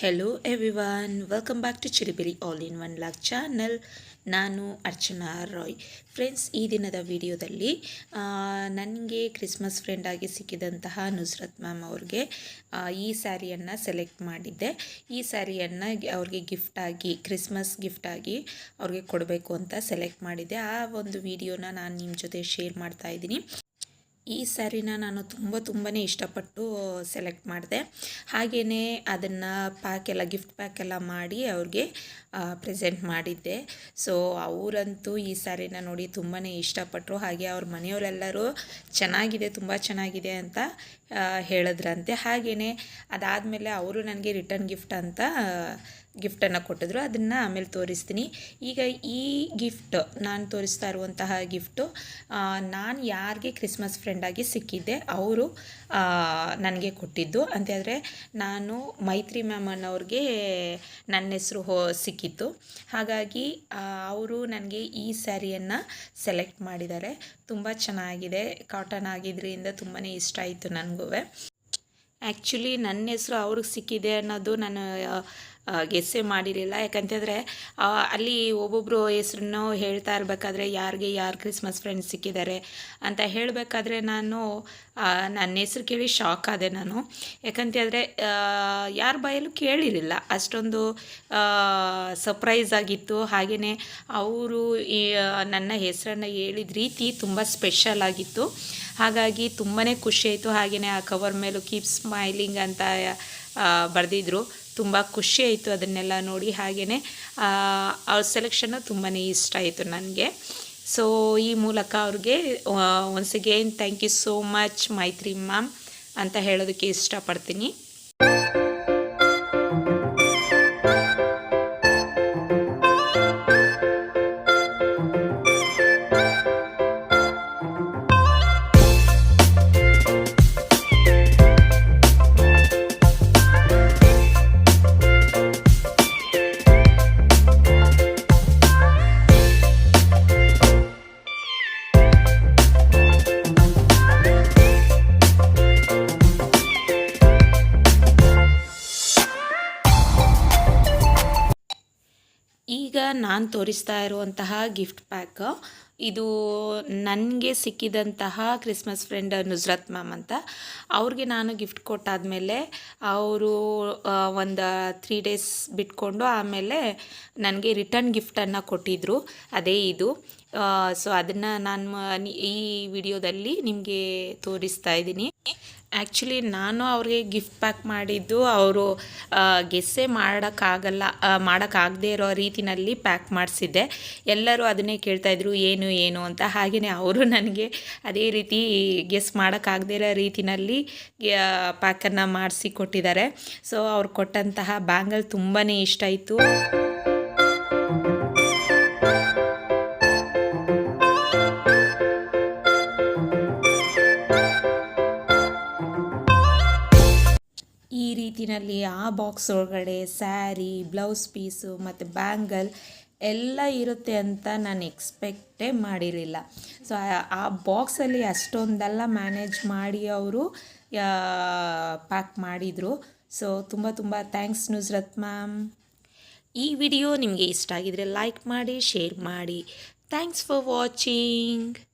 Hello everyone welcome back to Chiribiri all in one lock channel ನಾನು Archana Roy friends ಈ ದಿನದ ವಿಡಿಯೋದಲ್ಲಿ ನನಗೆ ಕ್ರಿಸ್ಮಸ್ ಫ್ರೆಂಡಾಗಿ ಸಿಕ್ಕಿದಂತಹ ನುಸ್ರತ್ ಮ್ಯಾಮ್ ಅವ್ರಿಗೆ ಈ ಸ್ಯಾರಿಯನ್ನು ಸೆಲೆಕ್ಟ್ ಮಾಡಿದ್ದೆ. ಈ ಸ್ಯಾರಿಯನ್ನು ಅವ್ರಿಗೆ ಗಿಫ್ಟಾಗಿ ಕ್ರಿಸ್ಮಸ್ ಗಿಫ್ಟಾಗಿ ಅವ್ರಿಗೆ ಕೊಡಬೇಕು ಅಂತ ಸೆಲೆಕ್ಟ್ ಮಾಡಿದ್ದೆ. ಆ ಒಂದು ವಿಡಿಯೋನ ನಾನು ನಿಮ್ಮ ಜೊತೆ ಶೇರ್ ಮಾಡ್ತಾ ಇದ್ದೀನಿ. ಈ ಸ್ಯಾರಿನ ನಾನು ತುಂಬ ತುಂಬಾ ಇಷ್ಟಪಟ್ಟು ಸೆಲೆಕ್ಟ್ ಮಾಡಿದೆ. ಹಾಗೆಯೇ ಅದನ್ನು ಪ್ಯಾಕ್ ಎಲ್ಲ ಗಿಫ್ಟ್ ಪ್ಯಾಕ್ ಎಲ್ಲ ಮಾಡಿ ಅವ್ರಿಗೆ ಪ್ರೆಸೆಂಟ್ ಮಾಡಿದ್ದೆ. ಸೊ ಅವರಂತೂ ಈ ಸ್ಯಾರಿನ ನೋಡಿ ತುಂಬಾ ಇಷ್ಟಪಟ್ಟರು ಹಾಗೆ ಅವ್ರ ಮನೆಯವರೆಲ್ಲರೂ ಚೆನ್ನಾಗಿದೆ, ತುಂಬ ಚೆನ್ನಾಗಿದೆ ಅಂತ ಹೇಳಿದ್ರಂತೆ. ಹಾಗೆಯೇ ಅದಾದಮೇಲೆ ಅವರು ನನಗೆ ರಿಟರ್ನ್ ಗಿಫ್ಟ್ ಅಂತ ಗಿಫ್ಟನ್ನು ಕೊಟ್ಟಿದ್ರು, ಅದನ್ನು ಆಮೇಲೆ ತೋರಿಸ್ತೀನಿ. ಈಗ ಈ ಗಿಫ್ಟ್ ನಾನು ತೋರಿಸ್ತಾ ಇರುವಂತಹ ಗಿಫ್ಟು ನಾನು ಯಾರಿಗೆ ಕ್ರಿಸ್ಮಸ್ ಫ್ರೆಂಡಾಗಿ ಸಿಕ್ಕಿದ್ದೆ, ಅವರು ನನಗೆ ಕೊಟ್ಟಿದ್ದು. ಅಂತಂದರೆ ನಾನು ಮೈತ್ರಿ ಮ್ಯಾಮ್ ಅನ್ನೋರಿಗೆ ನನ್ನ ಹೆಸರು ಹೋ, ಸಿಕ್ಕಿತ್ತು. ಹಾಗಾಗಿ ಅವರು ನನಗೆ ಈ ಸ್ಯಾರಿಯನ್ನು ಸೆಲೆಕ್ಟ್ ಮಾಡಿದ್ದಾರೆ. ತುಂಬ ಚೆನ್ನಾಗಿದೆ. ಕಾಟನ್ ಆಗಿದ್ರಿಂದ ತುಂಬಾ ಇಷ್ಟ ಆಯಿತು ನನಗೂ ಆ್ಯಕ್ಚುಲಿ ನನ್ನ ಹೆಸರು ಅವ್ರಿಗೆ ಸಿಕ್ಕಿದೆ ಅನ್ನೋದು ನಾನು ಗೆಸ್ಸೇ ಮಾಡಿರಲಿಲ್ಲ. ಯಾಕಂತಂದರೆ ಅಲ್ಲಿ ಒಬ್ಬೊಬ್ಬರು ಹೆಸ್ರನ್ನು ಹೇಳ್ತಾ ಇರಬೇಕಾದ್ರೆ, ಯಾರಿಗೆ ಯಾರು ಕ್ರಿಸ್ಮಸ್ ಫ್ರೆಂಡ್ಸ್ ಸಿಕ್ಕಿದ್ದಾರೆ ಅಂತ ಹೇಳಬೇಕಾದ್ರೆ ನಾನು ನನ್ನ ಹೆಸ್ರು ಕೇಳಿ ಶಾಕ್ ಆದೆ ನಾನು. ಯಾಕಂತಂದರೆ ಯಾರ ಬಾಯಲ್ಲೂ ಕೇಳಿರಲಿಲ್ಲ. ಅಷ್ಟೊಂದು ಸರ್ಪ್ರೈಸ್ ಆಗಿತ್ತು. ಹಾಗೆಯೇ ಅವರು ನನ್ನ ಹೆಸರನ್ನು ಹೇಳಿದ ರೀತಿ ತುಂಬ ಸ್ಪೆಷಲ್ ಆಗಿತ್ತು. ಹಾಗಾಗಿ ತುಂಬಾ ಖುಷಿಯಾಯಿತು ಹಾಗೆಯೇ ಆ ಕವರ್ ಮೇಲೂ ಕೀಪ್ ಸ್ಮೈಲಿಂಗ್ ಅಂತ ಬರೆದಿದ್ರು. ತುಂಬ ಖುಷಿ ಆಯಿತು ಅದನ್ನೆಲ್ಲ ನೋಡಿ. ಹಾಗೆಯೇ ಅವ್ರ ಸೆಲೆಕ್ಷನ್ನು ತುಂಬಾ ಇಷ್ಟ ಆಯಿತು ನನಗೆ. ಸೊ ಈ ಮೂಲಕ ಅವ್ರಿಗೆ once again thank you so much Maitri ma'am ಅಂತ ಹೇಳೋದಕ್ಕೆ ಇಷ್ಟಪಡ್ತೀನಿ. ನಾನು ತೋರಿಸ್ತಾ ಇರುವಂತಹ ಗಿಫ್ಟ್ ಪ್ಯಾಕ್ ಇದು ನನಗೆ ಸಿಕ್ಕಿದಂತಹ ಕ್ರಿಸ್ಮಸ್ ಫ್ರೆಂಡ್ ನುಸ್ರತ್ ಮ್ಯಾಮ್ ಅಂತ. ಅವ್ರಿಗೆ ನಾನು ಗಿಫ್ಟ್ ಕೊಟ್ಟಾದಮೇಲೆ ಅವರು ಒಂದು ತ್ರೀ ಡೇಸ್ ಬಿಟ್ಕೊಂಡು ಆಮೇಲೆ ನನಗೆ ರಿಟರ್ನ್ ಗಿಫ್ಟನ್ನು ಕೊಟ್ಟಿದ್ದರು ಅದೇ ಇದು. ಸೊ ಅದನ್ನು ನಾನು ಈ ವಿಡಿಯೋದಲ್ಲಿ ನಿಮಗೆ ತೋರಿಸ್ತಾ ಇದ್ದೀನಿ. ಆ್ಯಕ್ಚುಲಿ ನಾನು ಅವ್ರಿಗೆ ಗಿಫ್ಟ್ ಪ್ಯಾಕ್ ಮಾಡಿದ್ದು ಅವರು ಗೆಸ್ಸೇ ಮಾಡೋಕ್ಕಾಗಲ್ಲ ಮಾಡೋಕ್ಕಾಗದೇ ಇರೋ ರೀತಿನಲ್ಲಿ ಪ್ಯಾಕ್ ಮಾಡಿಸಿದ್ದೆ. ಎಲ್ಲರೂ ಅದನ್ನೇ ಕೇಳ್ತಾಯಿದ್ರು ಏನು ಏನು ಅಂತ. ಹಾಗೆಯೇ ಅವರು ನನಗೆ ಅದೇ ರೀತಿ ಗೆಸ್ ಮಾಡೋಕ್ಕಾಗದೇ ಇರೋ ರೀತಿನಲ್ಲಿ ಪ್ಯಾಕನ್ನು ಮಾಡಿಸಿ ಕೊಟ್ಟಿದ್ದಾರೆ. ಸೊ ಅವ್ರು ಕೊಟ್ಟಂತಹ ಬ್ಯಾಂಗಲ್ ತುಂಬಾ ಇಷ್ಟ ಆಯಿತು. ಈ ರೀತಿಯಲ್ಲಿ ಆ ಬಾಕ್ಸ್ ಒಳಗಡೆ ಸ್ಯಾರಿ, ಬ್ಲೌಸ್ ಪೀಸು ಮತ್ತು ಬ್ಯಾಂಗಲ್ ಎಲ್ಲ ಇರುತ್ತೆ ಅಂತ ನಾನು ಎಕ್ಸ್ಪೆಕ್ಟೇ ಮಾಡಿರಲಿಲ್ಲ. ಸೊ ಆ ಬಾಕ್ಸಲ್ಲಿ ಅಷ್ಟೊಂದೆಲ್ಲ ಮ್ಯಾನೇಜ್ ಮಾಡಿ ಅವರು ಪ್ಯಾಕ್ ಮಾಡಿದರು. ಸೊ ತುಂಬ ತುಂಬ ಥ್ಯಾಂಕ್ಸ್ ನುಸ್ರತ್ ಮ್ಯಾಮ್. ಈ ವಿಡಿಯೋ ನಿಮಗೆ ಇಷ್ಟ ಆಗಿದರೆ ಲೈಕ್ ಮಾಡಿ, ಶೇರ್ ಮಾಡಿ. Thanks for watching.